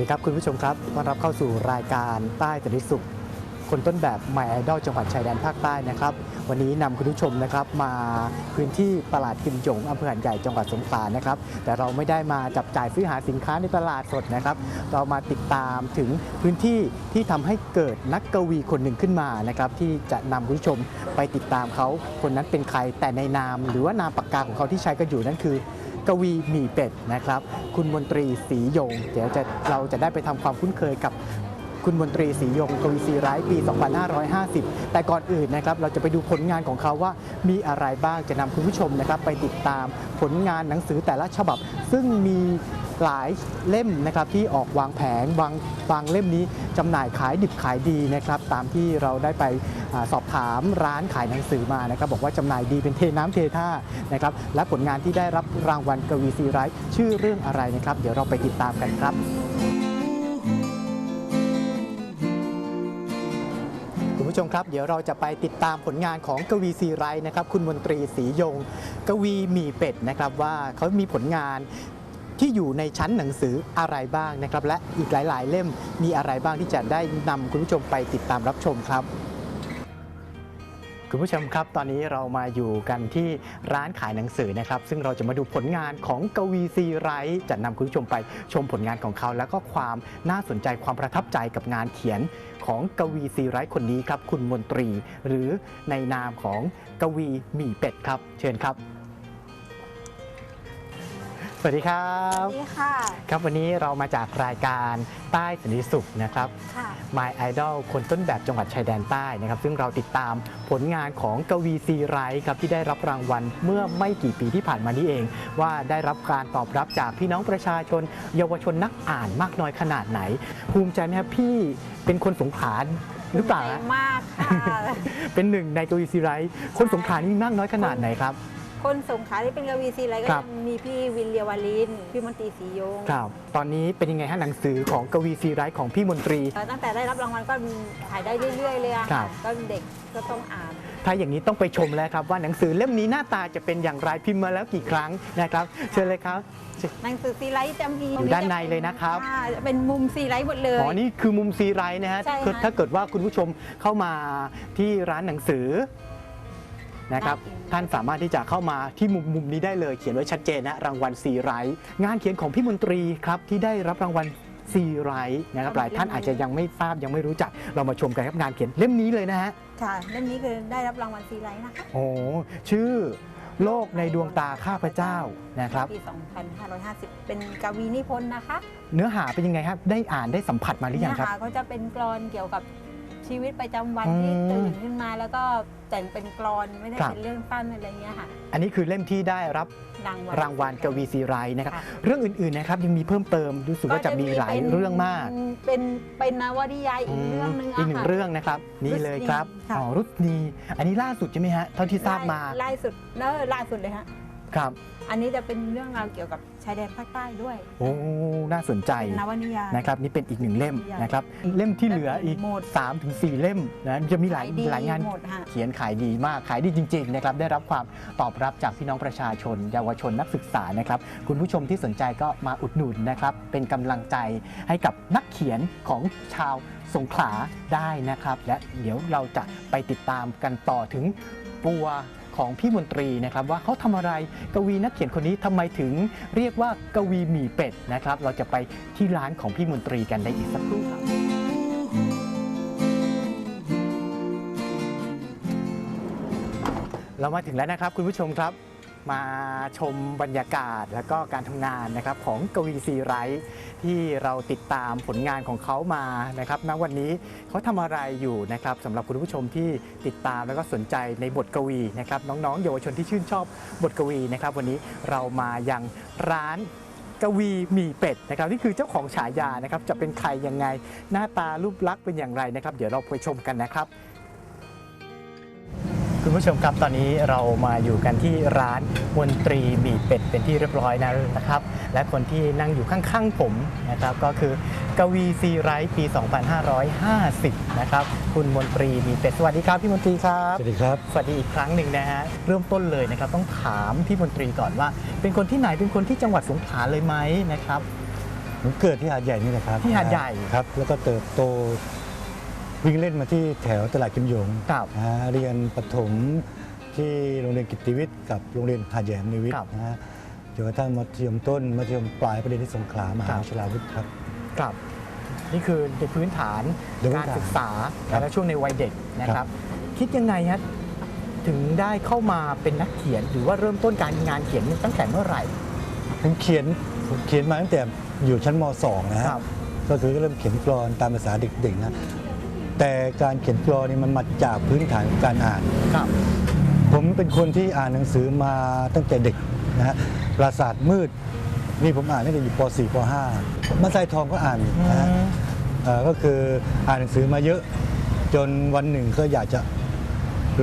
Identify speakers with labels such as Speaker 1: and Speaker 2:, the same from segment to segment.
Speaker 1: ดีครับ คุณผู้ชมครับต้อนรับเข้าสู่รายการใต้สันติสุข คนต้นแบบไม่ไอดอลจังหวัดชายแดนภาคใต้นะครับ วันนี้นำคุณผู้ชมนะครับมาพื้นที่ตลาดกิมหยงอำเภอหัดใหญ่จังหวัดสงขลานะครับ แต่เราไม่ได้มาจับจ่ายซื้อหาสินค้าในตลาดสดนะครับ เรามาติดตามถึงพื้นที่ที่ทำให้เกิดนักกวีคนหนึ่งขึ้นมานะครับที่จะนำคุณผู้ชมไปติดตามเขาคนนั้นเป็นใครแต่ในนาม หรือว่านามปากกาของเขาที่ใช้กันอยู่นั่นคือ กวีหมี่เป็ดนะครับ คุณมนตรีสีโยง เดี๋ยวจะเราจะได้ไปทำความคุ้นเคยกับ คุณมนตรีศรียงกวีศรีไร้ปี 2550 แต่ก่อนอื่นนะครับเราจะไปดูผลงานของเขาว่ามีอะไรบ้างจะนำคุณผู้ชมนะครับไปติดตามผลงานหนังสือแต่ละฉบับ ซึ่งมีหลายเล่มนะครับที่ออกวางแผงบางบางเล่มนี้จำหน่ายขายดิบขายดีนะครับตามที่เราได้ไปอสอบถามร้านขายหนังสือมานะครับ บอกว่าจำหน่ายดีเป็นเทน้ำเทท่านะครับและผลงานที่ได้รับรางวัลกวีซีไรท์ชื่อเรื่องอะไรนะครับ เดี๋ยวเราไปติดตามกันครับ ชมครับ เดี๋ยวเราจะไปติดตามผลงานของกวีซีไรนะครับ คุณมนตรีศรียง กวีหมีเป็ดนะครับว่าเขามีผลงานที่อยู่ในชั้นหนังสืออะไรบ้างนะครับ และอีกหลาย ๆ เล่มมีอะไรบ้างที่จะได้นำคุณผู้ชมไปติดตามรับชมครับคุณผู้ชมครับ ตอนนี้เรามาอยู่กันที่ร้านขายหนังสือนะครับ ซึ่งเราจะมาดูผลงานของกวีซีไรจะนำคุณผู้ชมไปชมผลงานของเขา แล้วก็ความน่าสนใจความประทับใจกับงานเขียน ของกวีซีไรท์คนนี้ครับ คุณมนตรี หรือในนามของกวีหมี่เป็ดครับ เชิญครับ สวัสดีครั
Speaker 2: ส
Speaker 1: บ
Speaker 2: วัสดีค่ะ
Speaker 1: ครับวันนี้เรามาจากรายการใต้สันติสุขนะครับ
Speaker 2: ค่ะ
Speaker 1: My Idol คนต้นแบบจังหวัดชายแดนใต้นะครับ ซึ่งเราติดตามผลงานของกวีซีไรท์ครับที่ได้รับรางวัลเมื่อไม่กี่ปีที่ผ่านมานี้เอง ว่าได้รับการตอบรับจากพี่น้องประชาชน เยาวชนนักอ่านมากน้อยขนาดไหน ภูมิใจไหมครับพี่เป็นคนสงขลาหรือเปล่า
Speaker 2: ภูมิ
Speaker 1: ฮะ
Speaker 2: ใจมากค่ะ
Speaker 1: เป็นหนึ่งในกวีซีไรท์คนสงขลานี่มากน้อยขนาดไหนครับ
Speaker 2: คนสงขลาที่เป็นกวีซีไรก็
Speaker 1: ครับ
Speaker 2: มีพี่วินเลียวาลิน พี่มนตรีศรีโยง
Speaker 1: ครับ ตอนนี้เป็นยังไงฮะหนังสือของกวีซีไรท์ของพี่มนตรี
Speaker 2: เอ่อตั้งแต่ได้รับรางวัลก็ขายได้เรื่อยๆเลยอะ
Speaker 1: ครั
Speaker 2: ค่ะ
Speaker 1: บ
Speaker 2: ก็เด็กก็ต้องอ่าน
Speaker 1: ถ้าอย่างนี้ต้องไปชมแล้วครับ ว่าหนังสือเล่มนี้หน้าตาจะเป็นอย่างไรพิมพ์มาแล้วกี่ครั้งนะครับ เชิญเลยครับ
Speaker 2: หนังสือซีไรจะมี
Speaker 1: อยู่ด้านในเลยนะครับ
Speaker 2: อ่าจะเป็นมุมซีไรหมดเลย
Speaker 1: อ๋อนี่คือมุมซีไรต์นะฮะ
Speaker 2: ใช่ค่ะ
Speaker 1: คือถ้าเกิดว่าคุณผู้ชมเข้ามาที่ร้านหนังสือ นะครับ
Speaker 2: ได้
Speaker 1: ท่านสามารถที่จะเข้ามาที่มุมมุมนี้ได้เลย เขียนไว้ชัดเจนนะรางวัลซีไรต์งานเขียนของพี่มนตรีครับที่ได้รับรางวัลซีไรต์นะครับหลายท่านอาจจะยังไม่ทราบยังไม่รู้จัก เรามาชมกันครับงานเขียนเล่มนี้เลยนะฮะ
Speaker 2: ค่ะเล่มนี้คือได้รับรางวัลซีไรนะคะ
Speaker 1: โอ้ชื่อโลกในดวงตาข้าพเจ้านะครับ
Speaker 2: ปี 2550 เป็นกวีนิพนธ์นะคะ
Speaker 1: เนื้อหาเป็นยังไงครับ ได้อ่านได้สัมผัสมาหรือยังครับ
Speaker 2: เนื้อหาก็จะเป็นกรอนเกี่ยวกับ ชีวิตประจำวัน
Speaker 1: อืม
Speaker 2: ที่ตื่นขึ้นมาแล้วก็แต่งเป็นกรอนไม่ได้
Speaker 1: ครับ
Speaker 2: เป็นเรื่องสั้นอะไรเงี้ยค่ะ
Speaker 1: อันนี้คือเล่มที่ได้รับ
Speaker 2: รางวัล
Speaker 1: รางวัลกวีซีไรต์นะครับ
Speaker 2: ค่ะ
Speaker 1: เรื่องอื่นๆนะครับยังมีเพิ่มเติมรู้สึกว่าจะมีหลาย
Speaker 2: ป็น
Speaker 1: เรื่องมาก
Speaker 2: เป็นเป็นนวนิยายอีกเรื่องหนึง
Speaker 1: อีกหนึ่งะ
Speaker 2: ค่ะ
Speaker 1: เรื่องนะครับ นี่เลยครับ
Speaker 2: รุษณีค่ะ
Speaker 1: อ๋อรุษนีอันนี้ล่าสุดใช่ไหมฮะเท่าที่ทราบมา
Speaker 2: ล่ล่าสุดแล้วล่าสุดเลยฮะ
Speaker 1: ครับ
Speaker 2: อันนี้จะเป็นเรื่องราวเกี่ยวกับชายแดนภาคใต้ด้วย
Speaker 1: โอ้ น่าสนใจ
Speaker 2: เป็นนวนิยาย
Speaker 1: นะครับ นี่เป็นอีกหนึ่งเล่ม
Speaker 2: ใหญ่
Speaker 1: นะครับ เล่มที่เหลืออีก
Speaker 2: หมด
Speaker 1: 3-4ถึง4เล่มนะจะมีหลาย
Speaker 2: ขดี
Speaker 1: หลายงาน
Speaker 2: หมดฮะ
Speaker 1: เขียนขายดีมาก ขายดีจริงๆนะครับ ได้รับความตอบรับจากพี่น้องประชาชน เยาวชนนักศึกษานะครับ คุณผู้ชมที่สนใจก็มาอุดหนุนนะครับ เป็นกำลังใจให้กับนักเขียนของชาวสงขลาได้นะครับ และเดี๋ยวเราจะไปติดตามกันต่อถึงปัว ของพี่มนตรีนะครับว่าเขาทำอะไรกวีนักเขียนคนนี้ทำไมถึงเรียกว่ากวีหมี่เป็ดนะครับ เราจะไปที่ร้านของพี่มนตรีกันได้อีกสักครู่ครับเรามาถึงแล้วนะครับคุณผู้ชมครับ มาชมบรรยากาศและก็การทำงานนะครับของกวีซีไรท์ที่เราติดตามผลงานของเขามานะครับณวันนี้เขาทำอะไรอยู่นะครับสำหรับคุณผู้ชมที่ติดตามแล้วก็สนใจในบทกวีนะครับน้องๆเยาวชนที่ชื่นชอบบทกวีนะครับวันนี้เรามายังร้านกวีหมี่เป็ดนะครับนี่คือเจ้าของฉายานะครับจะเป็นใครยังไงหน้าตารูปลักษณ์เป็นอย่างไรนะครับ เดี๋ยวเราไปชมกันนะครับ คุณผู้ชมครับตอนนี้เรามาอยู่กันที่ร้านมนตรีหมี่เป็ดเป็นที่เรียบร้อยแล้วนะครับ และคนที่นั่งอยู่ข้างๆผมนะครับ ก็คือกวีซีไรท์ปี 2550 นะครับ คุณมนตรีหมี่เป็ดสวัสดีครับพี่มนตรีครับ
Speaker 3: สวัสดีครับ
Speaker 1: สวัสดีอีกครั้งหนึ่งนะฮะเริ่มต้นเลยนะครับ ต้องถามพี่มนตรีก่อนว่า เป็นคนที่ไหนเป็นคนที่จังหวัดสงขลาเลยไหมนะครับ
Speaker 3: ผมเกิดที่หาดใหญ่นี่แหละครับ
Speaker 1: ที่หาดใหญ่
Speaker 3: ครับ แล้วก็เติบโต วิ่งเล่นมาที่แถวตลาดกิมหยง
Speaker 1: ครับ
Speaker 3: นะฮะเรียนประถมที่โรงเรียนกิตติวิทย์กับโรงเรียนหาดใหญ่อำนวยวิท
Speaker 1: ครับ
Speaker 3: ย์นะฮะจนกระทั่งมัธยมต้นมัธยมปลายประเด็นที่สงขลามหาวิทยาลัยวุฒิครับ
Speaker 1: ครับนี่คือในพื้นฐาน
Speaker 3: โดยพื้
Speaker 1: การ
Speaker 3: นฐาน
Speaker 1: ศึกษา
Speaker 3: ครับ
Speaker 1: และช่วงในวัยเด็กนะค
Speaker 3: ครั
Speaker 1: รับ
Speaker 3: บ
Speaker 1: คิดยังไงฮะถึงได้เข้ามาเป็นนักเขียน หรือว่าเริ่มต้นการงานเขียนตั้งแต่เมื่อไหร่
Speaker 3: ผมเขียนผมเขียนมาตั้งแต่อยู่ชั้นม .2 นะฮะ
Speaker 1: ครับ
Speaker 3: ก็คือเริ่มเขียนกรอนตามภาษาเด็กๆนะ แต่การเขียนกรอนนี่มันมาจากพื้นฐานของการอ่าน
Speaker 1: ครับ
Speaker 3: ผมเป็นคนที่อ่านหนังสือมาตั้งแต่เด็กนะฮะปราสาทมืด นี่ผมอ่านตั้งแต่อยู่ป .4 ป .5 มัสไซทองก็อ่านนะฮะเอ่อก็คืออ่านหนังสือมาเยอะ จนวันหนึ่งก็อยากจะ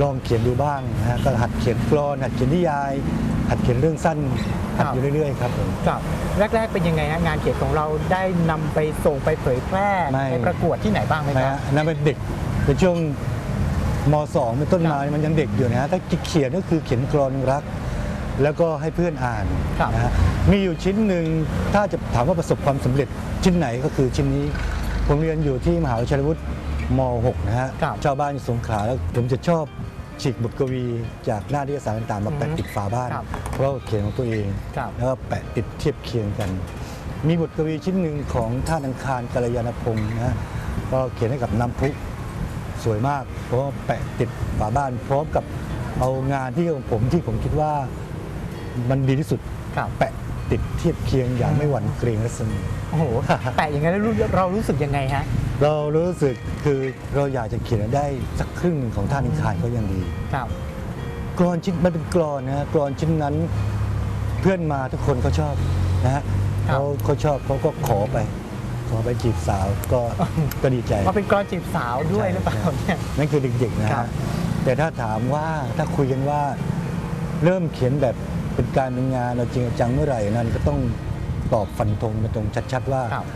Speaker 3: ลองเขียนดูบ้างนะฮะก็หัดเขียนกรอนหัดเขียนนิยาย หัดเขียนเรื่องสั้นหัดอยู่เรื่อยๆครับผม
Speaker 1: ครับแรก ๆ เป็นยังไงฮะงานเขียนของเราได้นำไปส่งไปเผยแพร่
Speaker 3: ไม่
Speaker 1: ไปประกวดที่ไหนบ้างไหม
Speaker 3: นะ
Speaker 1: ครั
Speaker 3: ฮะ
Speaker 1: บ
Speaker 3: อันนั้นเป็นเด็กเป็นช่วงม .2 เป็นต้นมา
Speaker 1: ครับ
Speaker 3: มันยังเด็กอยู่นะฮะถ้าเขียนก็คือเขียนกรอนรัก แล้วก็ให้เพื่อนอ่าน
Speaker 1: ครับ
Speaker 3: นะฮะมีอยู่ชิ้นหนึ่งถ้าจะถามว่าประสบความสำเร็จชิ้นไหนก็คือชิ้นนี้ ผมเรียนอยู่ที่มหาวิทยาลัยวุฒิ ม .6 นะฮะ
Speaker 1: ครับ
Speaker 3: ชาวบ้านอยู่สงขลาแล้วผมจะชอบฉีกบทกวีจากหน้านิตยสารต่างๆมาแปะติดฝาบ้าน
Speaker 1: ครับ
Speaker 3: เพราะว่าเขียนของตัวเอง
Speaker 1: ครับ
Speaker 3: แล้วก็แปะติดเทียบเคียงกัน มีบทกวีชิ้นหนึ่งของท่านอังคารกัลยาณพงศ์นะฮะก็เขียนให้กับน้ำพุสวยมาก เพราะว่าแปะติดฝาบ้าน พร้อมกับเอางานที่ของผมที่ผมคิดว่ามันดีที่สุด
Speaker 1: ครับ
Speaker 3: แปะ ติดเทียบเคียงอย่างไม่หวั่นเกรงและสน
Speaker 1: โอ้โหแปะอย่างนั้นแล้วรู้เรารู้สึกยังไงฮะ
Speaker 3: เรารู้สึกคือเราอยากจะเขียนได้สักครึ่งหนึ่งของท่านอังคารก็ยังดี
Speaker 1: ครับ
Speaker 3: กรอนชิ้นมันเป็นกรอนนะฮะกรอนชิ้นนั้นเพื่อนมาทุกคนเขาชอบนะฮะ
Speaker 1: ครับ
Speaker 3: เขาเขาชอบเขาก็ขอไป ขอไปจีบสาวก็ก็ดีใจ
Speaker 1: มาเป็นกรอนจีบสาวด้วยหรือเปล่าเนี่ย
Speaker 3: นั่นคือเด็กๆนะครับฮะแต่ถ้าถามว่าถ้าคุยกันว่าเริ่มเขียนแบบ เป็นการเป็นงานเราจริงจังเมื่อไหร่นั้นก็ต้องตอบฟันธงมาตรงชัดๆว่า
Speaker 1: ครับ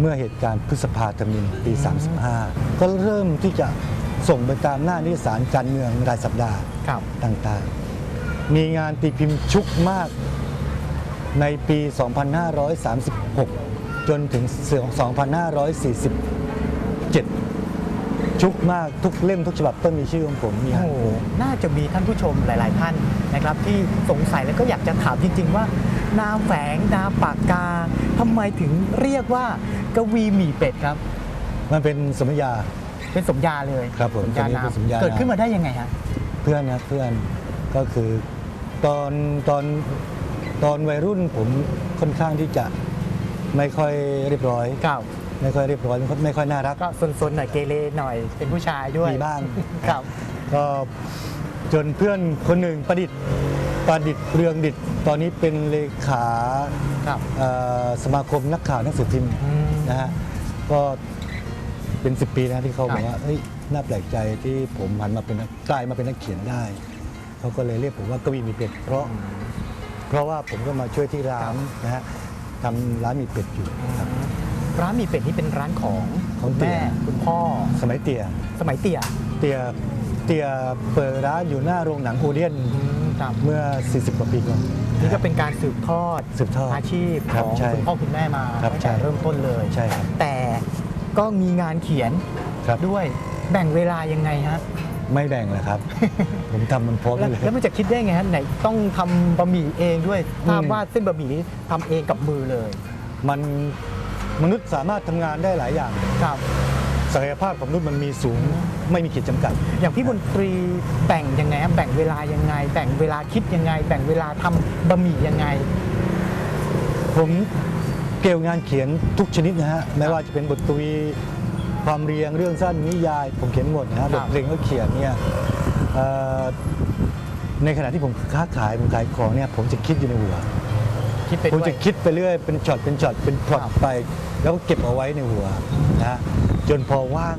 Speaker 3: เมื่อเหตุการณ์พฤษภาธมินปี 35 ก็เริ่มที่จะส่งไปตามหน้านิตยสารการเมืองรายสัปดาห์
Speaker 1: ครับ
Speaker 3: ต่างๆ มีงานตีพิมพ์ชุกมากในปี 2536 จนถึง 2547 ชุกมากทุกเล่มทุกฉบับต้องมีชื่อของผมมี
Speaker 1: โอ้
Speaker 3: ฮะ
Speaker 1: โหน่าจะมีท่านผู้ชมหลาย ๆ ท่านนะครับ ที่สงสัยแล้วก็อยากจะถามจริง ๆ ว่านามแฝงนามปากกาทำไมถึงเรียกว่ากวีหมี่เป็ดครับ
Speaker 3: มันเป็นสมญญา
Speaker 1: เป็นสมญาเลย
Speaker 3: ครับผม
Speaker 1: สมญา
Speaker 3: ตัวนี้
Speaker 1: นา
Speaker 3: เป็
Speaker 1: ม
Speaker 3: นสมญานาม
Speaker 1: เกิดขึ้นมาได้ยังไงฮะ
Speaker 3: เพื่อนนะเพื่อนก็คือตอนตอนตอนวัยรุ่นผมค่อนข้างที่จะไม่ค่อยเรียบร้อย
Speaker 1: ครับ
Speaker 3: ไม่ค่อยเรียบร้อยไม่ค่อยน่ารัก
Speaker 1: ก็ซนๆหน่อยเกเรหน่อยเป็นผู้ชายด้วย
Speaker 3: มีบ้าง
Speaker 1: ครับ
Speaker 3: ก็จนเพื่อนคนหนึ่งประดิษฐ์ประดิษฐ์เรืองดิษฐ์ตอนนี้เป็นเลขา
Speaker 1: ครับ
Speaker 3: เอ่อสมาคมนักข่าวหนังสือพิมพ์
Speaker 1: อืม
Speaker 3: นะฮะก็เป็น 10 ปีนะที่เขา
Speaker 1: ครับ
Speaker 3: บอกว่าเฮ้ยน่าแปลกใจที่ผมหันมาเป็นนักกลายมาเป็นนักเขียนได้เขาก็เลยเรียกผมว่ากวีมีเป็ดเพราะ เพราะว่าผมก็มาช่วยที่ร้านนะฮะทำร้านมีเป็ดอยู่ครับ
Speaker 1: ร้านหมีเป็ดนี่เป็นร้านของ
Speaker 3: ของ
Speaker 1: คุณ
Speaker 3: เตี๋
Speaker 1: แม่
Speaker 3: ย
Speaker 1: คุณพ่อ
Speaker 3: สมัยเตี่ย
Speaker 1: สมัยเตี่ย
Speaker 3: เตี่ยเตี่ยเปิดร้านอยู่หน้าโรงหนังโอเดียน
Speaker 1: ครับ
Speaker 3: เมื่อ 40 กว่าปีก่อน
Speaker 1: นี่ก็เป็นการสืบทอด
Speaker 3: สืบทอด
Speaker 1: อาชีพ
Speaker 3: ครั
Speaker 1: ข
Speaker 3: บ
Speaker 1: อง
Speaker 3: ใช่
Speaker 1: คุณพ่อคุณแม่มา
Speaker 3: ครับ
Speaker 1: ตั้ง
Speaker 3: ใช่
Speaker 1: แต่เริ่มต้นเลย
Speaker 3: ใช่ครับ
Speaker 1: แต่ก็มีงานเขียน
Speaker 3: ครับ
Speaker 1: ด้วยแบ่งเวลายังไงฮะ
Speaker 3: ไม่แบ่งเลยครับ ผมทำมันพร้อม
Speaker 1: แล้ว
Speaker 3: เลย
Speaker 1: แล้วมันจะคิดได้ไงฮะไหนต้องทำบะหมี่เองด้วยทราบ
Speaker 3: อืม
Speaker 1: ว่าเส้นบะหมี่นี้ทำเองกับมือเลย
Speaker 3: มัน มนุษย์สามารถทำงานได้หลายอย่าง
Speaker 1: ครับ
Speaker 3: ศักยภาพของมนุษย์มันมีสูงไม่มีขีดจำกัด
Speaker 1: อย่างพี่มนตรีแบ่งยังไงฮะแบ่งเวลายังไง แบ่งเวลาคิดยังไง แบ่งเวลาทำบะหมี่ยังไง
Speaker 3: ผมเกี่ยวงานเขียนทุกชนิดนะฮะไม่ว่าจะเป็นบทกวีความเรียงเรื่องสั้นนิยาย ผมเขียนหมดนะฮะ
Speaker 1: ครับ
Speaker 3: บทเพลงก็เขียนเนี่ยเอ่อในขณะที่ผมค้าขายผมขายของเนี่ยผมจะคิดอยู่ในหัว
Speaker 1: คิดไป
Speaker 3: ผม
Speaker 1: ด้วย
Speaker 3: จะคิดไปเรื่อยเป็นช็อตเป็นช็อตเป็นพล็อต
Speaker 1: ครับ
Speaker 3: ไป แล้วก็เก็บเอาไว้ในหัวนะฮะจนพอว่าง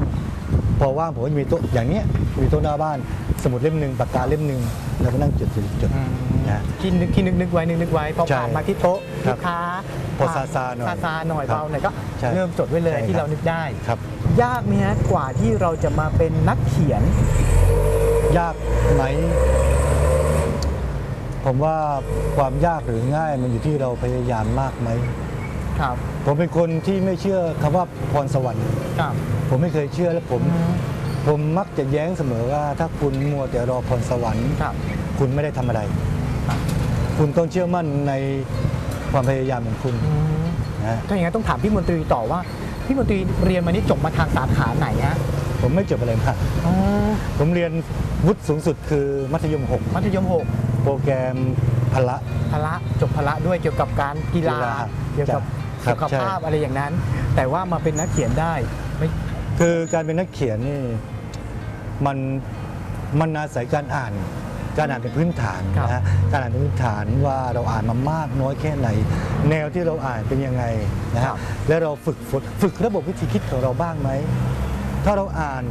Speaker 3: พอว่างผมก็จะมีโต๊ะอย่างเนี้ยมีโต๊ะหน้าบ้าน สมุดเล่มหนึ่งปากกาเล่มหนึ่งแล้วก็นั่งจดจดจด
Speaker 1: อืม
Speaker 3: นะ
Speaker 1: ที่นึกที่นึกนึกไว้นึกนึกไว้พอ
Speaker 3: ใช่
Speaker 1: ผ่านมาที่โต๊ะ
Speaker 3: ครั
Speaker 1: ลู
Speaker 3: บ
Speaker 1: กค้า
Speaker 3: พอซาซาหน่อย
Speaker 1: ซาซาหน่อย
Speaker 3: ครับ
Speaker 1: เบาหน่อยก็
Speaker 3: ใช่
Speaker 1: เริ่มจดไว้เลย
Speaker 3: ใช่
Speaker 1: ที่
Speaker 3: ครับ
Speaker 1: เรานึกได้
Speaker 3: ครับ
Speaker 1: ยากไหมฮะกว่าที่เราจะมาเป็นนักเขียน
Speaker 3: ยากไหม ผมว่าความยากหรือง่ายมันอยู่ที่เราพยายามมากไหม
Speaker 1: ครับ
Speaker 3: ผมเป็นคนที่ไม่เชื่อคำว่าพรสวรรค์
Speaker 1: ครับ
Speaker 3: ผมไม่เคยเชื่อและผมผมมักจะแย้งเสมอว่า ถ้าคุณมัวแต่รอพรสวรรค์
Speaker 1: ครับ
Speaker 3: คุณไม่ได้ทำอะไร
Speaker 1: ครับ
Speaker 3: คุณต้องเชื่อมั่นในความพยายามของคุณนะฮะ
Speaker 1: ถ้าอย่างนั้นต้องถามพี่มนตรีต่อว่า พี่มนตรีเรียนมานี่จบมาทางสาขาไหนฮะ
Speaker 3: ผมไม่จบอะไรมากผมเรียนวุฒิสูงสุดคือมัธยม
Speaker 1: มัธยมหก
Speaker 3: 6 โปรแกรมพละ
Speaker 1: พละจบพละด้วยเกี่ยวกับการกีฬา
Speaker 3: กีฬา
Speaker 1: เกี่ยวกับ
Speaker 3: ครั
Speaker 1: สุ
Speaker 3: บ
Speaker 1: ข
Speaker 3: ใช่
Speaker 1: ภาพอะไรอย่างนั้น แต่ว่ามาเป็นนักเขียนได้ไม่
Speaker 3: คือการเป็นนักเขียนนี่มันมันอาศัยการอ่าน การอ่านเป็นพื้นฐานนะฮะการอ่านเป็นพื้นฐานว่าเราอ่านมามากน้อยแค่ไหน แนวที่เราอ่านเป็นยังไงนะ
Speaker 1: ครั
Speaker 3: ฮะ
Speaker 1: บ
Speaker 3: และเราฝึกฝนฝึกระบบวิธีคิดของเราบ้างไหม ถ้าเราอ่าน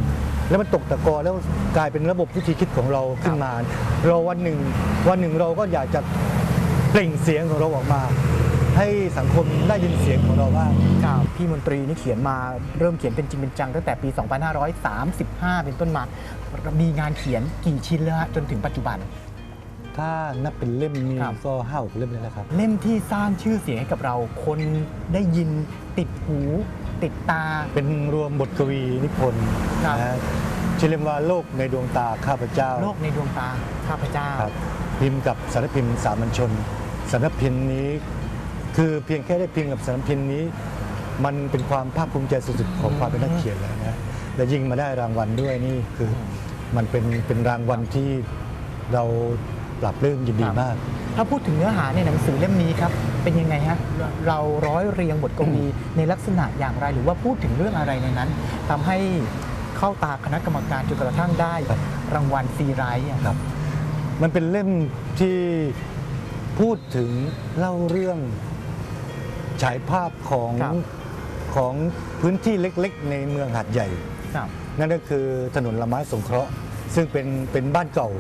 Speaker 3: แล้วมันตกตะกอนแล้วกลายเป็นระบบวิธีคิดของเราขึ้นมา เราวันหนึ่งวันหนึ่งเราก็อยากจะเปล่งเสียงของเราออกมา ให้สังคมได้ยินเสียงของเราบ้าง
Speaker 1: ครับพี่มนตรีนี่เขียนมาเริ่มเขียนเป็นจริงเป็นจังตั้งแต่ปี 2535 เป็นต้นมา มีงานเขียนกี่ชิ้นแล้วฮะจนถึงปัจจุบัน
Speaker 3: ถ้านับเป็นเล่มนี้
Speaker 1: ครับ
Speaker 3: ก็ห้าหกเล่มเลยนะครับ
Speaker 1: เล่มที่สร้างชื่อเสียงให้กับเรา คนได้ยินติดหู ติดตา
Speaker 3: เป็นรวมบทกวีนิพนธ์
Speaker 1: ครับ
Speaker 3: นะฮะชื่อเล่มว่าโลกในดวงตาข้าพเจ้า
Speaker 1: โลกในดวงตาข้าพเจ้า
Speaker 3: ครับพิมพ์กับสารพิมพ์สามัญชนสารพิมพ์นี้ คือเพียงแค่ได้พิมพ์กับสารพิมพ์นี้ มันเป็นความภาคภูมิใจสุดๆของความเป็นนักเขียนแล้วนะและยิ่งมาได้รางวัลด้วยนี่คือมันเป็นเป็นรางวัลที่เราปรับเริ่มยินดี
Speaker 1: ครับ
Speaker 3: มาก
Speaker 1: ถ้าพูดถึงเนื้อหาในหนังสือเล่มนี้ครับ เป็นยังไงฮะ เราร้อยเรียงบทกวีในลักษณะอย่างไร หรือว่าพูดถึงเรื่องอะไรในนั้นทำให้เข้าตาคณะกรรมการจนกระทั่งได้
Speaker 3: ครับ
Speaker 1: รางวัลซีไรต์อะ
Speaker 3: ครับ มันเป็นเล่มที่พูดถึงเล่าเรื่องฉายภาพของ
Speaker 1: ครับ
Speaker 3: ของพื้นที่เล็กๆ ในเมืองหาดใหญ่
Speaker 1: ครับ
Speaker 3: นั่นก็คือถนนละไม้สงเคราะห์ ซึ่งเป็นเป็นบ้านเก่า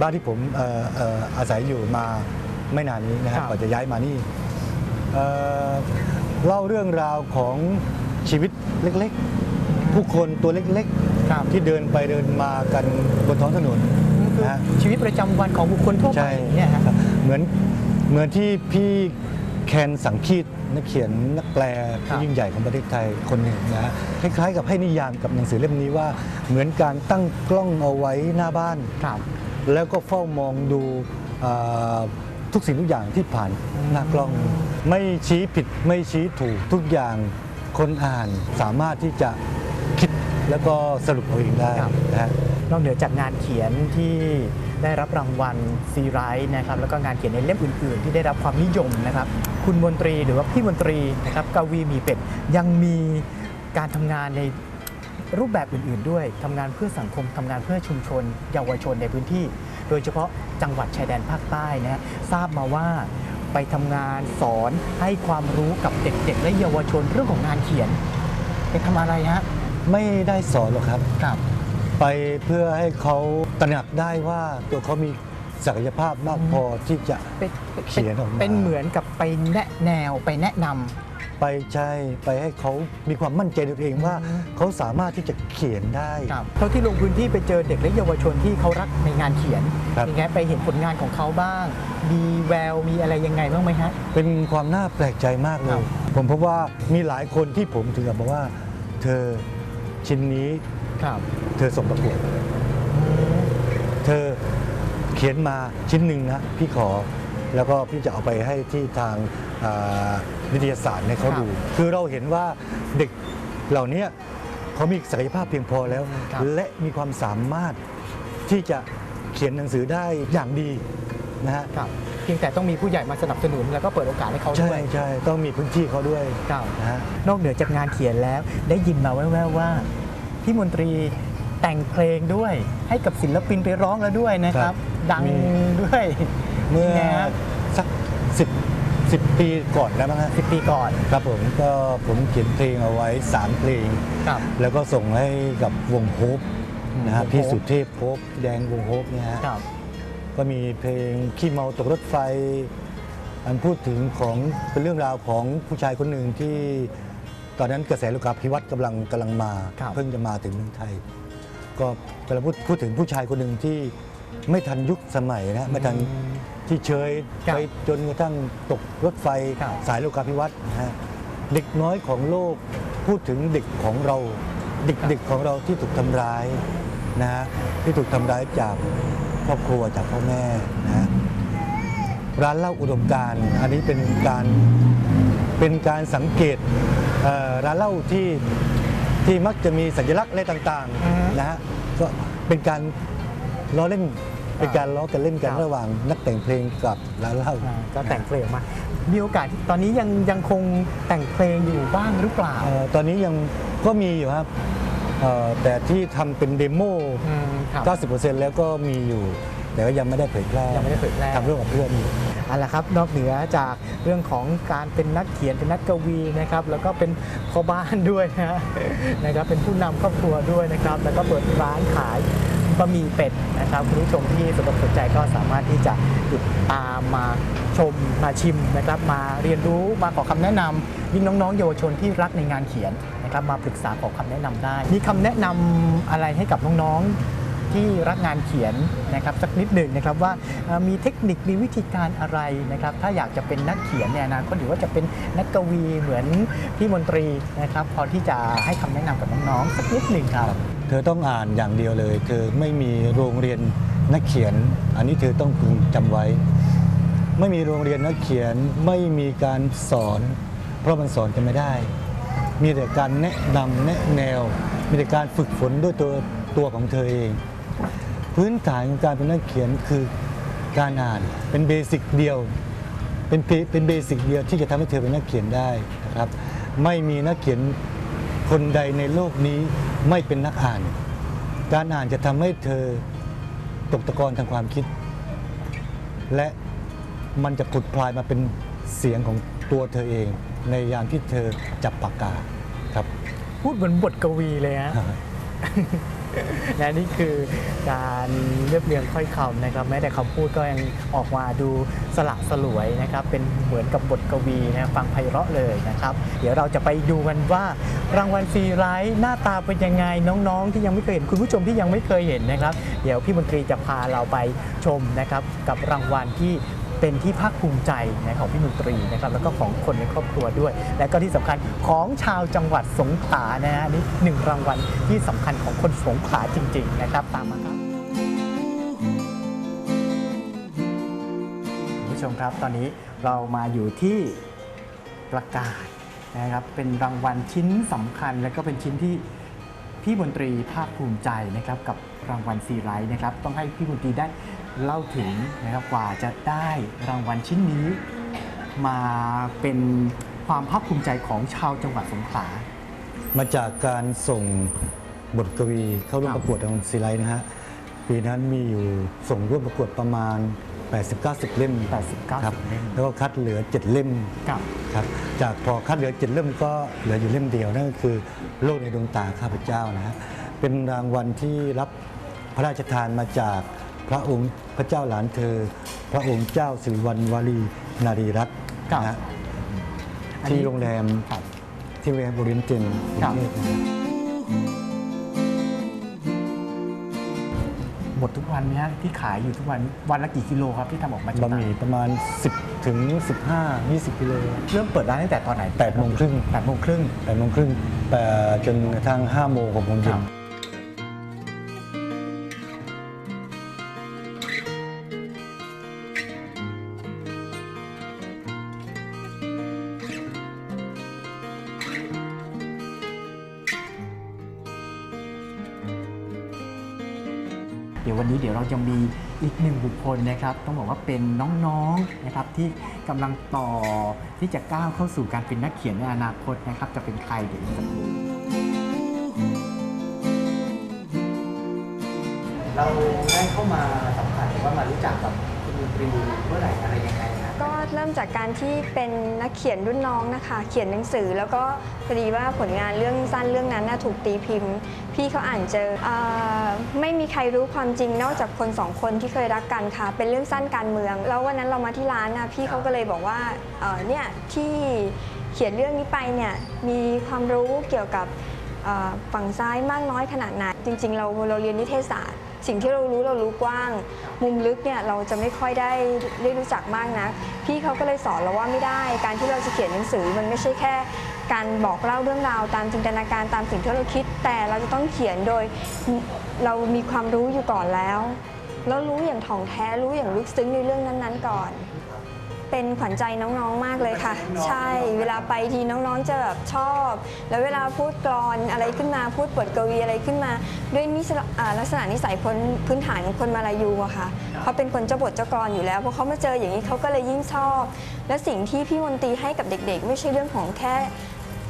Speaker 3: บ้านที่ผมเอ่อเอ่ออาศัยอยู่มาไม่นานนี้นะครับ
Speaker 1: ครับ
Speaker 3: ก่อนจะย้ายมานี่เอ่อเล่าเรื่องราวของชีวิตเล็กๆ ผู้คนตัวเล็ก
Speaker 1: ครับ
Speaker 3: ๆที่เดินไปเดินมากันบนท้องถนน
Speaker 1: คือ
Speaker 3: นะฮะ
Speaker 1: ชีวิตประจำวันของบุคคลทั่วไป
Speaker 3: ใช่
Speaker 1: เนี่ยฮะ
Speaker 3: ครับเหมือนเหมือนที่พี่แคนสังคีตนักเขียนนักแปลที่ยิ่งใหญ่ของประเทศไทยคนหนึ่งนะฮะคล้ายๆกับให้นิยามกับหนังสือเล่มนี้ว่า เหมือนการตั้งกล้องเอาไว้หน้าบ้าน
Speaker 1: ครับ
Speaker 3: แล้วก็เฝ้ามองดูอ่าทุกสิ่งทุกอย่างที่ผ่านหน้ากล้อง ไม่ชี้ผิดไม่ชี้ถูกทุกอย่างคนอ่านสามารถที่จะคิดแล้วก็สรุปเอาเองได้
Speaker 1: ครับ
Speaker 3: นะฮะ
Speaker 1: นอกเหนือจากงานเขียนที่ได้รับรางวัลซีไรต์นะครับแล้วก็งานเขียนในเล่มอื่น ๆ ที่ได้รับความนิยมนะครับ คุณมนตรีหรือว่าพี่มนตรีนะครับกวีมีเป็ดยังมีการทำงานใน รูปแบบอื่น ๆ ด้วยทำงานเพื่อสังคมทำงานเพื่อชุมชน เยาวชนในพื้นที่ โดยเฉพาะจังหวัดชายแดนภาคใต้นะฮะทราบมาว่าไปทำงานสอนให้ความรู้กับเด็ก ๆ และเยาวชนเรื่องของงานเขียน ไปทำอะไรฮะ
Speaker 3: ไม่ได้สอนหรอกครับ
Speaker 1: ครับ
Speaker 3: ไปเพื่อให้เขาตระหนักได้ว่าตัวเขามีศักยภาพมากพอที่จะ
Speaker 1: เป็นเป็น
Speaker 3: เขียนออกมา
Speaker 1: เป็นเหมือนกับไปแนะแนวไปแนะนำ
Speaker 3: ไปใช่ไปให้เขามีความมั่นใจในตัวเองว่า
Speaker 1: อืม
Speaker 3: เขาสามารถที่จะเขียนได้
Speaker 1: เท่าที่ลงพื้นที่ไปเจอเด็กและเยาวชนที่เขารักในงานเขียน
Speaker 3: ครับ
Speaker 1: อย่างเงี้ยไปเห็นผลงานของเขาบ้าง มีแววมีอะไรยังไงบ้างไหมฮะ
Speaker 3: เป็นความน่าแปลกใจมากเล
Speaker 1: ครั
Speaker 3: ย
Speaker 1: บ
Speaker 3: ผมพบว่ามีหลายคนที่ผมถึงกับบอกว่า เธอชิ้นนี้
Speaker 1: ครับ
Speaker 3: เธอส่งประกวดเธอเขียนมาชิ้นหนึ่งนะพี่ขอแล้วก็พี่จะเอาไปให้ที่ทางอ่า วิทยาศาสตร์ให้เขาดู คือเราเห็นว่าเด็กเหล่านี้เขามีศักยภาพเพียงพอแล้ว
Speaker 1: ครับ
Speaker 3: และมีความสามารถที่จะเขียนหนังสือได้อย่างดีนะฮะ
Speaker 1: ครับเพียงแต่ต้องมีผู้ใหญ่มาสนับสนุนแล้วก็เปิดโอกาสให้เขา
Speaker 3: ใช่
Speaker 1: ด้วย
Speaker 3: ใช่ต้องมีพื้นที่เขาด้วย
Speaker 1: ครับ
Speaker 3: นะฮะ
Speaker 1: นอกเหนือจากงานเขียนแล้ว ได้ยินมาแว่วๆว่าพี่มนตรีแต่งเพลงด้วย ให้กับศิลปินไปร้องแล้วด้วยนะครับ ดัง
Speaker 3: มี
Speaker 1: ด้วย
Speaker 3: เมื่อ
Speaker 1: ไงฮะ
Speaker 3: สักสิบ สิบปีก่อนแล้วมั้งฮะ
Speaker 1: สิบปีก่อน
Speaker 3: ครับผมก็ผมเขียนเพลงเอาไว้ 3 เพลง
Speaker 1: ครับ
Speaker 3: แล้วก็ส่งให้กับวงโฮปนะฮะ
Speaker 1: วงโฮป
Speaker 3: พี่สุเทพโฮปแดงวงโฮปเนี่ยฮะ
Speaker 1: ครับ
Speaker 3: ก็มีเพลงขี้เมาตกรถไฟ อันพูดถึงของเป็นเรื่องราวของผู้ชายคนหนึ่งที่ตอนนั้นกระแสลูกกาพิวัตรกำลังกำลังมา
Speaker 1: ครับ
Speaker 3: เพิ่งจะมาถึงเมืองไทย ก็กำลังพูดพูดถึงผู้ชายคนหนึ่งที่ไม่ทันยุคสมัยนะไม่ทัน ที่เชย
Speaker 1: ครับ
Speaker 3: ไปจนกระทั่งตกรถไฟ
Speaker 1: ครับ
Speaker 3: สายโลกาภิวัตน์นะฮะเด็กน้อยของโลกพูดถึงเด็กของเรา เด็กๆของเราที่ถูกทำร้ายนะฮะที่ถูกทำร้ายจากครอบครัวจากพ่อแม่นะฮะ ร้านเหล้าอุดมการณ์อันนี้เป็นการเป็นการสังเกตเอ่อร้านเหล้าที่ที่มักจะมีสัญลักษณ์อะไรต่าง
Speaker 1: อือฮึ
Speaker 3: ๆนะฮะก็เป็นการล้อเล่น เป็นการล้อกันเล่นกัน
Speaker 1: ครับ
Speaker 3: ระหว่างนักแต่งเพลงกับร้านเหล้า
Speaker 1: อ่าก็แต่งเพลงมา มีโอกาสที่ตอนนี้ยังยังคงแต่งเพลงอยู่บ้างหรือเปล่า
Speaker 3: เอ่อตอนนี้ยังก็มีอยู่ครับเอ่อแต่ที่ทำเป็นเดโม
Speaker 1: อืมครับ
Speaker 3: 90%แล้วก็มีอยู่ แต่ก็ยังไม่ได้เผยแพร่
Speaker 1: ยังไม่ได้เผยแพร่
Speaker 3: ทำร่วมกับเพื่อนอยู่
Speaker 1: เอาละครับนอกเหนือจากเรื่องของการเป็นนักเขียนเป็นนักกวีนะครับแล้วก็เป็นพ่อบ้านด้วยนะ นะครับเป็นผู้นำครอบครัวด้วยนะครับ แล้วก็เปิดร้านขาย บะหมี่เป็ดนะครับคุณผู้ชมที่สนใจสนใจก็สามารถที่จะติดตามมาชมมาชิมนะครับ มาเรียนรู้มาขอคำแนะนำยิ่งน้องๆ เยาวชนที่รักในงานเขียนนะครับ มาปรึกษาขอคำแนะนำได้ มีคำแนะนำอะไรให้กับน้องๆที่รักงานเขียนนะครับสักนิดหนึ่งนะครับว่ามีเทคนิคมีวิธีการอะไรนะครับ ถ้าอยากจะเป็นนักเขียนเนี่ยนะก็หรือว่าจะเป็นนักกวีเหมือนพี่มนตรีนะครับ พอที่จะให้คำแนะนำกับน้องๆสักนิดหนึ่งครับ
Speaker 3: เธอต้องอ่านอย่างเดียวเลย เธอไม่มีโรงเรียนนักเขียน อันนี้เธอต้องพึงจำไว้ ไม่มีโรงเรียนนักเขียนไม่มีการสอน เพราะมันสอนกันไม่ได้ มีแต่การแนะนำแนะแนว มีแต่การฝึกฝนด้วยตัวตัวของเธอเอง พื้นฐานของการเป็นนักเขียนคือการอ่านเป็นเบสิกเดียวเป็นเบเป็นเบสิกเดียวที่จะทำให้เธอเป็นนักเขียนได้นะครับ ไม่มีนักเขียน คนใดในโลกนี้ไม่เป็นนักอ่าน การอ่านจะทำให้เธอตกตะกอนทางความคิด และมันจะผุดพลายมาเป็นเสียงของตัวเธอเอง ในยามที่เธอจับปากกาครับ
Speaker 1: พูดเหมือนบทกวีเลยฮะ และนี่คือการ เรียบเรียงค่อยคำนะครับแม้แต่คำพูดก็ยังออกมาดูสละสลวยนะครับเป็นเหมือนกับบทกวีนะฟังไพเราะเลยนะครับ เดี๋ยวเราจะไปดูกันว่ารางวัลฟรีไลท์หน้าตาเป็นยังไงน้องๆ ที่ยังไม่เคยเห็นคุณผู้ชมที่ยังไม่เคยเห็นนะครับ เดี๋ยวพี่มนตรีจะพาเราไปชมนะครับกับรางวัลที่เป็นที่ภาคภูมิใจนะของพี่มนตรีนะครับแล้วก็ของคนในครอบครัวด้วย และก็ที่สำคัญของชาวจังหวัดสงขลานะฮะนี่หนึ่งรางวัลที่สำคัญของคนสงขลาจริง ๆ นะครับ ตามมาครับ ผู้ชมครับตอนนี้เรามาอยู่ที่ประกาศนะครับเป็นรางวัลชิ้นสำคัญ และก็เป็นชิ้นที่พี่มนตรีภาคภูมิใจนะครับกับรางวัลซีไรท์นะครับต้องให้พี่มนตรีได้เล่าถึงนะครับกว่าจะได้รางวัลชิ้นนี้ มาเป็นความภาคภูมิใจของชาวจังหวัดสงขลา
Speaker 3: มาจากการส่งบทกวีเข้าร่วมประกวดรางวัลซีไลท์นะฮะปีนั้นมีอยู่ส่งร่วมประกวดประมาณ 80-90 เล่ม
Speaker 1: 80-90
Speaker 3: ครับ
Speaker 1: เล่ม
Speaker 3: แล้วก็คัดเหลือ 7 เล่ม
Speaker 1: กับ
Speaker 3: ครับจากพอคัดเหลือ 7 เล่มก็เหลืออยู่เล่มเดียวนั่นก็คือโลกในดวงตาข้าพเจ้านะฮะเป็นรางวัลที่รับพระราชทานมาจากพระองค์พระเจ้าหลานเธอ พระองค์เจ้าสิริวัณวลีนารีรัตน์
Speaker 1: ครับ
Speaker 3: นะฮะ
Speaker 1: อันนี้
Speaker 3: ที่โรงแรม
Speaker 1: ครับ
Speaker 3: ที่โรงแรมโอเรียนเจนกรุง
Speaker 1: ครับ
Speaker 3: เทพนะฮะ
Speaker 1: หมดทุกวันไหมฮะที่ขายอยู่ทุกวันวันละกี่กิโลครับที่ทำออกมา
Speaker 3: บะ
Speaker 1: จำห
Speaker 3: ห
Speaker 1: น่าย
Speaker 3: มี่ประมาณ 10ถึง15 20กิโล
Speaker 1: เริ่มเปิดร้านตั้งแต่ตอนไหน
Speaker 3: 8โมงครึ่ง
Speaker 1: แปดโมงครึ่ง
Speaker 3: 8โมงครึ่งแต่จนกระทั่ง5โมง6โมงเย็
Speaker 1: ครั
Speaker 3: น
Speaker 1: ยววันนี้เดี๋ยวเราจะมีอีกหนึ่งบุคคลนะครับ ต้องบอกว่าเป็นน้องๆนะครับที่กำลังต่อที่จะก้าวเข้าสู่การเป็นนักเขียนในอนาคตนะครับ จะเป็นใครเดี๋ยวอีกสักครู่เราได้เข้ามาสัมผัสหรือว่ามารู้จักกับคุณดนตรีเมื่อไหร่อะไรยังไงนะ
Speaker 4: ก็เริ่มจากการที่เป็นนักเขียนรุ่นน้องนะคะ เขียนหนังสือแล้วก็พอดีว่าผลงานเรื่องสั้นเรื่องนั้นน่ะถูกตีพิมพ์ พี่เขาอ่านเจออไม่มีใครรู้ความจริงนอกจากคนสองคนที่เคยรักกันค่ะ เป็นเรื่องสั้นการเมือง แล้ววันนั้นเรามาที่ร้านนะพี่เขาก็เลยบอกว่าเออเนี่ยที่เขียนเรื่องนี้ไปเนี่ยมีความรู้เกี่ยวกับฝั่งซ้ายมากน้อยขนาดไหนจริง ๆ เราเราเรียนนิเทศศาสตร์ สิ่งที่เรารู้เรารู้กว้าง มุมลึกเนี่ยเราจะไม่ค่อยได้ได้รู้จักมากนะพี่เขาก็เลยสอนเราว่าไม่ได้ การที่เราจะเขียนหนังสือมันไม่ใช่แค่ การบอกเล่าเรื่องราวตามจินตนาการตามสิ่งที่เราคิด แต่เราจะต้องเขียนโดยเรามีความรู้อยู่ก่อนแล้ว แล้วรู้อย่างถ่องแท้รู้อย่างลึกซึ้งในเรื่องนั้นๆ ก่อน เป็นขวัญใจน้องๆมากเลยค่ะ ใช่เวลาไปทีน้องๆจะแบบชอบ แล้วเวลาพูดกรอนอะไรขึ้นมาพูดบทกวีอะไรขึ้นมา ด้วยนิสอ่าลักษณะนิสัยคนพื้นฐานของคนมาลายูอะค่ะเขาเป็นคนเจ้าบทเจ้ากรอยู่แล้วพอเขามาเจออย่างนี้เขาก็เลยยิ่งชอบ และสิ่งที่พี่มนตรีให้กับเด็ก ๆ ไม่ใช่เรื่องของแค่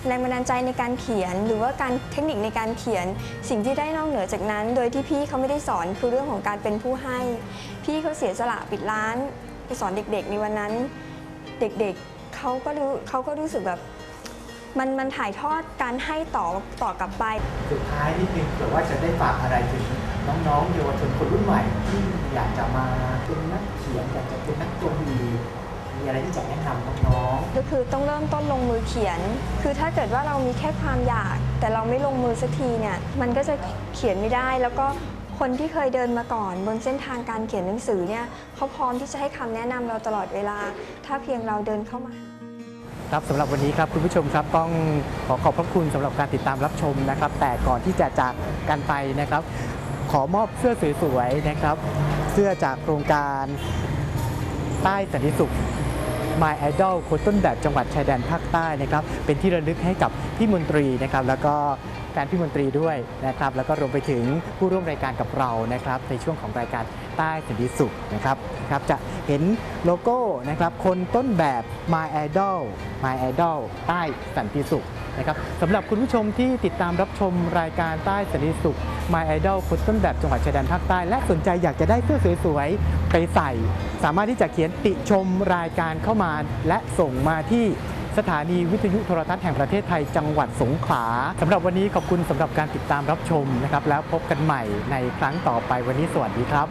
Speaker 4: แรงบันดาลใจในการเขียน หรือว่าการเทคนิคในการเขียน สิ่งที่ได้นอกเหนือจากนั้น โดยที่พี่เขาไม่ได้สอนคือเรื่องของการเป็นผู้ให้ พี่เขาเสียสละปิดร้าน ไปสอนเด็กๆ ในวันนั้น เด็กๆเขาก็รู้เขาก็รู้สึกแบบมันมันถ่ายทอดการให้ต่อต่อกลับไป
Speaker 1: สุดท้ายนิดนึงเผื่อว่าจะได้ฝากอะไรถึงน้องๆเยาวชนคนรุ่นใหม่ที่อยากจะมาเป็นนักเขียนอยากจะเป็นนักกวี มีอะไรที่จะแนะนำน้อง
Speaker 4: ก็คือต้องเริ่มต้นลงมือเขียน คือถ้าเกิดว่าเรามีแค่ความอยาก แต่เราไม่ลงมือสักทีเนี่ย มันก็จะเขียนไม่ได้ แล้วก็คนที่เคยเดินมาก่อน บนเส้นทางการเขียนหนังสือเนี่ยเขาพร้อมที่จะให้คำแนะนำเราตลอดเวลา ถ้าเพียงเราเดินเข้ามา
Speaker 1: ๆครับสำหรับวันนี้ครับคุณผู้ชมครับต้องขอขอบพระคุณสำหรับการติดตามรับชมนะครับ แต่ก่อนที่จะจากกันไปนะครับ ขอมอบเสื้อสวยๆนะครับ เสื้อจากโครงการใต้สันติสุข My Idol คนต้นแบบจังหวัดชายแดนภาคใต้นะครับเป็นที่ระลึกให้กับ พี่มนตรีนะครับแล้วก็แฟนพี่มนตรีด้วยนะครับแล้วก็รวมไปถึงผู้ร่วมรายการกับเรานะครับในช่วงของรายการใต้สันติสุขนะครับครับจะเห็นโลโก้นะครับคนต้นแบบ My Idol My Idol ใต้สันติสุขนะครับสำหรับคุณผู้ชมที่ติดตามรับชมรายการใต้สันติสุข My Idol คนต้นแบบจังหวัดชายแดนภาคใต้ และสนใจอยากจะได้เสื้อสวยๆไปใส่ สามารถที่จะเขียนติชมรายการเข้ามา และส่งมาที่ สถานีวิทยุโทรทัศน์แห่งประเทศไทยจังหวัดสงขลาสำหรับวันนี้ขอบคุณสำหรับการติดตามรับชมนะครับ แล้วพบกันใหม่ในครั้งต่อไปวันนี้สวัสดีครับ